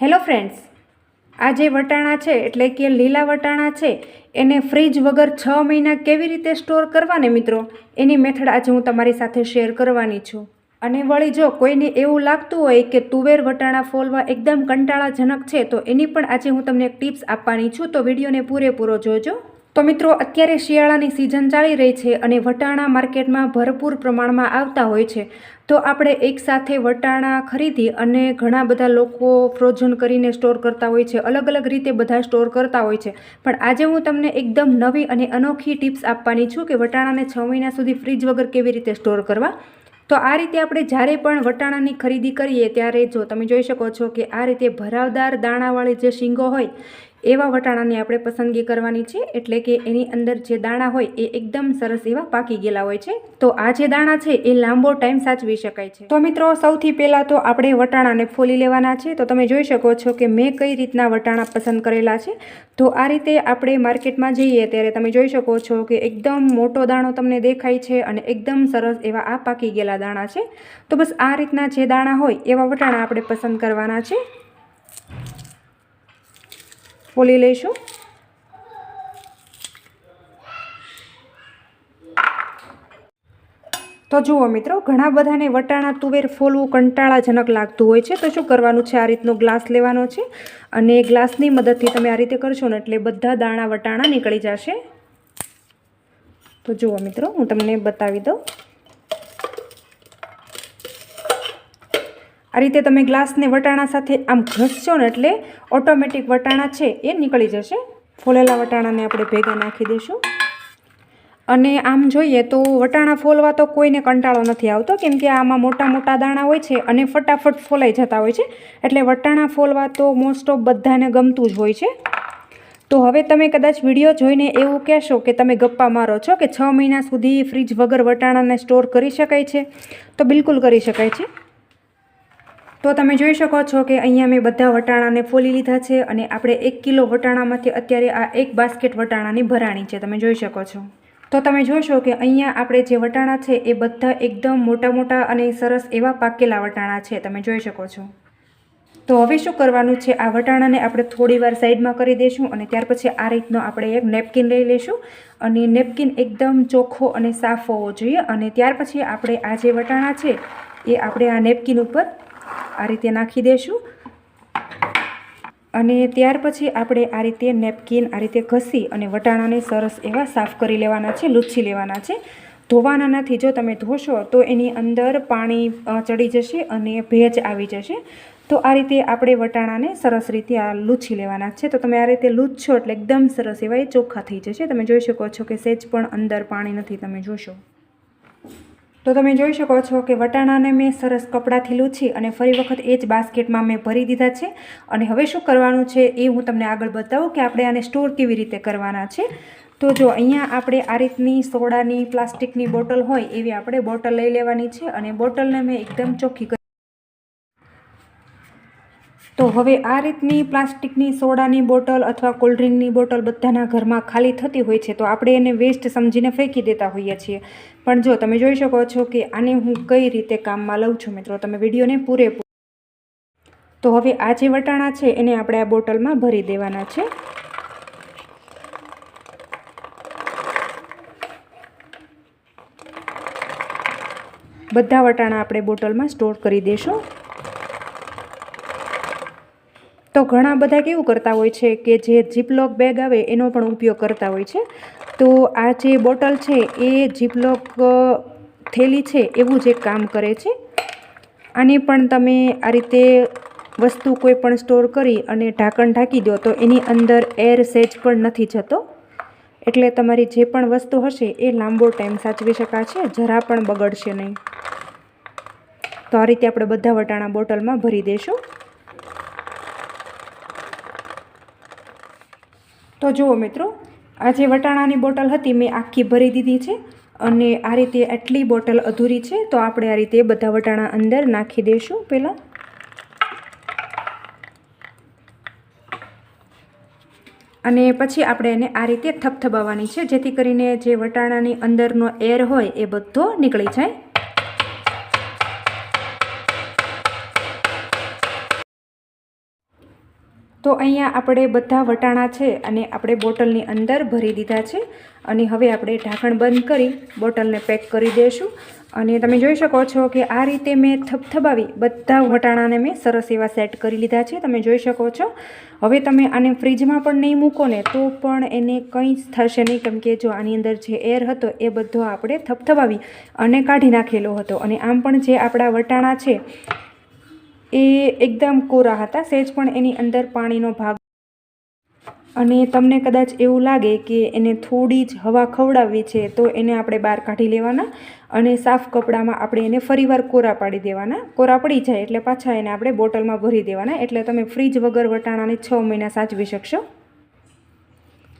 Hello friends, આ જે વટાણા છે, એટલે કે લીલા વટાણા છે, એને ફ્રીજ વગર છ મહિના કેવી રીતે સ્ટોર કરવાને મિત્રો? એની મેથડ આજે હું તમારી સાથે શેર કરવાની છું. અને વળી જો કોઈને એવું લાગતું હોય કે તુવેર વટાણા ફોલવા એકદમ કંટાળાજનક છે, તો એની પણ આજે હું તમને એક ટિપ્સ આપવાની છું, તો વિડીયોને પૂરેપૂરો જોજો. તો મિત્રો, અત્યારે શિયાળાની સિઝન ચાલી રહી છે અને વટાણા માર્કેટમાં ભરપૂર પ્રમાણમાં આવતા હોય છે. તો આપણે એકસાથે વટાણા ખરીદી અને ઘણા બધા લોકો ફ્રોઝન કરીને સ્ટોર કરતા હોય છે. અલગ અલગ રીતે બધા સ્ટોર કરતા હોય છે. પણ આજે હું તમને એકદમ નવી અને અનોખી ટિપ્સ આપવાની છું કે વટાણાને છ મહિના સુધી ફ્રીજ વગર કેવી રીતે સ્ટોર કરવા. તો આ રીતે આપણે જ્યારે પણ વટાણાની ખરીદી કરીએ, ત્યારે જો તમે જોઈ શકો છો કે આ રીતે ભરાવદાર દાણાવાળી જે શીંગો હોય એવા વટાણાની આપણે પસંદગી કરવાની છે, એટલે કે એની અંદર જે દાણા હોય એ એકદમ સરસ એવા પાકી ગયેલા હોય છે. તો આ જે દાણા છે એ લાંબો ટાઈમ સાચવી શકાય છે. તો મિત્રો, સૌથી પહેલાં તો આપણે વટાણાને ફોલી લેવાના છે. તો તમે જોઈ શકો છો કે મેં કઈ રીતના વટાણા પસંદ કરેલા છે. તો આ રીતે આપણે માર્કેટમાં જઈએ ત્યારે તમે જોઈ શકો છો કે એકદમ મોટો દાણો તમને દેખાય છે અને એકદમ સરસ એવા આ પાકી ગયેલા દાણા છે. તો બસ આ રીતના જે દાણા હોય એવા વટાણા આપણે પસંદ કરવાના છે. ફોલી લઈશું. તો જુઓ મિત્રો, ઘણા બધાને વટાણા, તુવેર ફોલવું કંટાળાજનક લાગતું હોય છે. તો શું કરવાનું છે? આ રીતનો ગ્લાસ લેવાનો છે અને ગ્લાસની મદદથી તમે આ રીતે કરશો ને એટલે બધા દાણા, વટાણા નીકળી જશે. તો જુઓ મિત્રો, હું તમને બતાવી દઉં. આ રીતે તમે ગ્લાસને વટાણા સાથે આમ ઘસશો ને એટલે ઓટોમેટિક વટાણા છે એ નીકળી જશે. ફોલેલા વટાણાને આપણે ભેગા નાખી દઈશું. અને આમ જોઈએ તો વટાણા ફોલવા તો કોઈને કંટાળો નથી આવતો, કેમ કે આમાં મોટા મોટા દાણા હોય છે અને ફટાફટ ફોલાઈ જતા હોય છે. એટલે વટાણા ફોલવા તો મોસ્ટ ઓફ બધાને ગમતું જ હોય છે. તો હવે તમે કદાચ વીડિયો જોઈને એવું કહેશો કે તમે ગપ્પા મારો છો કે છ મહિના સુધી ફ્રીજ વગર વટાણાને સ્ટોર કરી શકાય છે? તો બિલકુલ કરી શકાય છે. તો તમે જોઈ શકો છો કે અહીંયા મેં બધા વટાણાને ફોલી લીધા છે અને આપણે એક કિલો વટાણામાંથી અત્યારે આ એક બાસ્કેટ વટાણાની ભરાણી છે, તમે જોઈ શકો છો. તો તમે જોશો કે અહીંયા આપણે જે વટાણા છે એ બધા એકદમ મોટા મોટા અને સરસ એવા પાકેલા વટાણા છે, તમે જોઈ શકો છો. તો હવે શું કરવાનું છે, આ વટાણાને આપણે થોડી વાર સાઈડમાં કરી દઈશું અને ત્યાર પછી આ રીતનો આપણે એક નેપકિન લઈ લઈશું અને નેપકિન એકદમ ચોખ્ખો અને સાફ હોવો જોઈએ અને ત્યાર પછી આપણે આ જે વટાણા છે એ આપણે આ નેપકિન ઉપર આ રીતે નાખી દઈશું અને ત્યાર પછી આપણે આ રીતે નેપકિન આ રીતે ઘસી અને વટાણાને સરસ એવા સાફ કરી લેવાના છે, લૂછી લેવાના છે. ધોવાના નથી. જો તમે ધોશો તો એની અંદર પાણી ચડી જશે અને ભેજ આવી જશે. તો આ રીતે આપણે વટાણાને સરસ રીતે આ લૂછી લેવાના છે. તો તમે આ રીતે લૂછશો એટલે એકદમ સરસ એવા એ ચોખ્ખા થઈ જશે. તમે જોઈ શકો છો કે સેજ પણ અંદર પાણી નથી. તમે જોશો. તો તમે જોઈ શકો છો કે વટાણાને મેં સરસ કપડાંથી લૂછી અને ફરી વખત એ જ બાસ્કેટમાં મેં ભરી દીધા છે. અને હવે શું કરવાનું છે એ હું તમને આગળ બતાવું કે આપણે આને સ્ટોર કેવી રીતે કરવાના છે. તો જો અહીંયા આપણે આ રીતની સોડાની, પ્લાસ્ટિકની બોટલ હોય એવી આપણે બોટલ લઈ લેવાની છે અને બોટલને મેં એકદમ ચોખ્ખી તો હવે આ રીતની પ્લાસ્ટિકની સોડાની બોટલ અથવા કોલ્ડ્રિંકની બોટલ બધાના ઘરમાં ખાલી થતી હોય છે, તો આપણે એને વેસ્ટ સમજીને ફેંકી દેતા હોઈએ છીએ. પણ જો તમે જોઈ શકો છો કે આને હું કઈ રીતે કામમાં લઉં છું મિત્રો, તમે વિડીયોને પૂરેપૂરો તો હવે આ જે વટાણા છે, એને આપણે આ બોટલમાં ભરી દેવાના છે. બધા વટાણા આપણે બોટલમાં સ્ટોર કરી દઈશું તો ઘણા બધા કેવું કરતા હોય છે કે જે જીપલોક બેગ આવે એનો પણ ઉપયોગ કરતા હોય છે. તો આ જે બોટલ છે એ જીપલોક થેલી છે એવું જ એક કામ કરે છે. આને પણ તમે આ રીતે વસ્તુ કોઈ પણ સ્ટોર કરી અને ઢાંકણ ઢાંકી દો તો એની અંદર એર સેજ પણ નથી જતો. એટલે તમારી જે પણ વસ્તુ હશે એ લાંબો ટાઈમ સાચવી શકાશે, જરા પણ બગડશે નહીં. તો આ રીતે આપણે બધા વટાણા બોટલમાં ભરી દઈશું તો જુઓ મિત્રો, આ જે વટાણાની બોટલ હતી મેં આખી ભરી દીધી છે અને આ રીતે આટલી બોટલ અધૂરી છે, તો આપણે આ રીતે બધા વટાણા અંદર નાખી દઈશું પહેલાં. અને પછી આપણે એને આ રીતે થપથપાવવાની છે, જેથી કરીને જે વટાણાની અંદરનો એર હોય એ બધો નીકળી જાય. તો અહીંયા આપણે બધા વટાણા છે અને આપણે બોટલની અંદર ભરી દીધા છે અને હવે આપણે ઢાંકણ બંધ કરી બોટલને પેક કરી દઈશું અને તમે જોઈ શકો છો કે આ રીતે મેં થપથપાવી બધા વટાણાને મેં સરસ એવા સેટ કરી લીધા છે. તમે જોઈ શકો છો. હવે તમે આને ફ્રીજમાં પણ નહીં મૂકો ને તો પણ એને કંઈ જ થશે નહીં. કેમ કે જો આની અંદર જે એર હતો એ બધો આપણે થપથપાવી અને કાઢી નાખેલો હતો. અને આમ પણ જે આપણા વટાણા છે એ એકદમ કોરા હતા. સહેજ પણ એની અંદર પાણીનો ભાગ અને તમને કદાચ એવું લાગે કે એને થોડી જ હવા ખવડાવવી છે, તો એને આપણે બહાર કાઢી લેવાના અને સાફ કપડામાં આપણે એને ફરીવાર કોરા પાડી દેવાના. કોરા પડી જાય એટલે પાછા એને આપણે બોટલમાં ભરી દેવાના. એટલે તમે ફ્રીજ વગર વટાણાને છ મહિના સાચવી શકશો.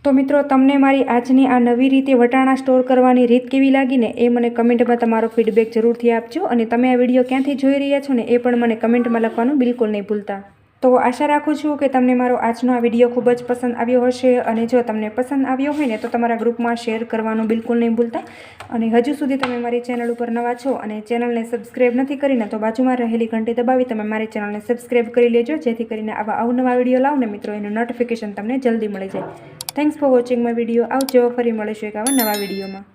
તો મિત્રો, તમને મારી આજની આ નવી રીતે વટાણા સ્ટોર કરવાની રીત કેવી લાગીને એ મને કમેન્ટમાં તમારો ફીડબેક જરૂરથી આપજો અને તમે આ વીડિયો ક્યાંથી જોઈ રહ્યા છો ને એ પણ મને કમેન્ટમાં લખવાનું બિલકુલ નહીં ભૂલતા. તો આશા રાખું છું કે તમને મારો આજનો આ વીડિયો ખૂબ જ પસંદ આવ્યો હશે અને જો તમને પસંદ આવ્યો હોય ને તો તમારા ગ્રુપમાં શેર કરવાનું બિલકુલ નહીં ભૂલતા. અને હજુ સુધી તમે મારી ચેનલ ઉપર નવા છો અને ચેનલને સબસ્ક્રાઈબ નથી કરીને તો બાજુમાં રહેલી ઘંટી દબાવી તમે મારી ચેનલને સબસ્ક્રાઈબ કરી લેજો, જેથી કરીને આવા અવનવા વીડિયો લાવને મિત્રો એનું નોટિફિકેશન તમને જલ્દી મળી જાય. Thanks for watching my video આવજો ફરી મળીશું એક આવા નવા વિડીયોમાં.